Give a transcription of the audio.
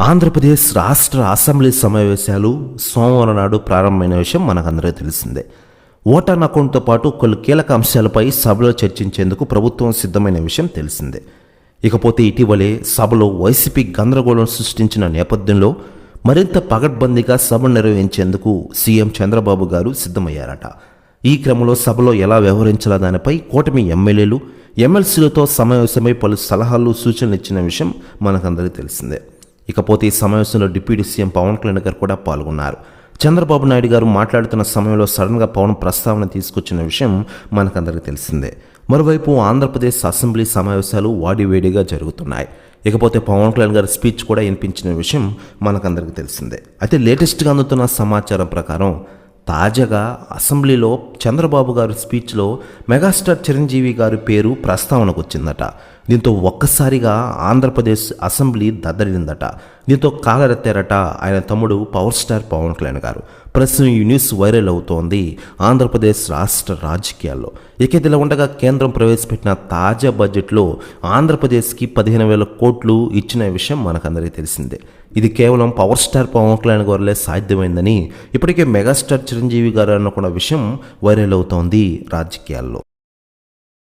ఆంధ్రప్రదేశ్ రాష్ట్ర అసెంబ్లీ సమావేశాలు సోమవారం నాడు ప్రారంభమైన విషయం మనకందరూ తెలిసిందే. ఓటాన్ అకౌంట్తో పాటు పలు కీలక అంశాలపై సభలో చర్చించేందుకు ప్రభుత్వం సిద్ధమైన విషయం తెలిసిందే. ఇకపోతే ఇటీవలే సభలో వైసీపీ గందరగోళం సృష్టించిన నేపథ్యంలో మరింత పగడ్బందీగా సభ నిర్వహించేందుకు సీఎం చంద్రబాబు గారు సిద్ధమయ్యారట. ఈ క్రమంలో సభలో ఎలా వ్యవహరించాల దానిపై కూటమి ఎమ్మెల్యేలు ఎమ్మెల్సీలతో సమావేశమై పలు సలహాలు సూచనలు ఇచ్చిన విషయం మనకందరికీ తెలిసిందే. ఇకపోతే ఈ సమావేశంలో డిప్యూటీ సీఎం పవన్ కళ్యాణ్ గారు కూడా పాల్గొన్నారు. చంద్రబాబు నాయుడు గారు మాట్లాడుతున్న సమయంలో సడన్గా పవన్ ప్రస్తావన తీసుకొచ్చిన విషయం మనకందరికీ తెలిసిందే. మరోవైపు ఆంధ్రప్రదేశ్ అసెంబ్లీ సమావేశాలు వాడివేడిగా జరుగుతున్నాయి. ఇకపోతే పవన్ కళ్యాణ్ గారి స్పీచ్ కూడా వినిపించిన విషయం మనకందరికీ తెలిసిందే. అయితే లేటెస్ట్గా అందుతున్న సమాచారం ప్రకారం తాజాగా అసెంబ్లీలో చంద్రబాబు గారి స్పీచ్లో మెగాస్టార్ చిరంజీవి గారి పేరు ప్రస్తావనకు వచ్చిందట దీంతో ఒక్కసారిగా ఆంధ్రప్రదేశ్ అసెంబ్లీ దద్దరిందట దీంతో కాలరెత్తారట ఆయన తమ్ముడు పవర్ స్టార్ పవన్ కళ్యాణ్ గారు. ప్రస్తుతం ఈ న్యూస్ వైరల్ అవుతోంది ఆంధ్రప్రదేశ్ రాష్ట్ర రాజకీయాల్లో. ఇక ఇలా ఉండగా కేంద్రం ప్రవేశపెట్టిన తాజా బడ్జెట్లో ఆంధ్రప్రదేశ్కి పదిహేను వేల కోట్లు ఇచ్చిన విషయం మనకందరికీ తెలిసిందే. ఇది కేవలం పవర్ స్టార్ పవన్ కళ్యాణ్ గారులే సాధ్యమైందని ఇప్పటికే మెగాస్టార్ చిరంజీవి గారు అనుకున్న విషయం వైరల్ అవుతోంది రాజకీయాల్లో.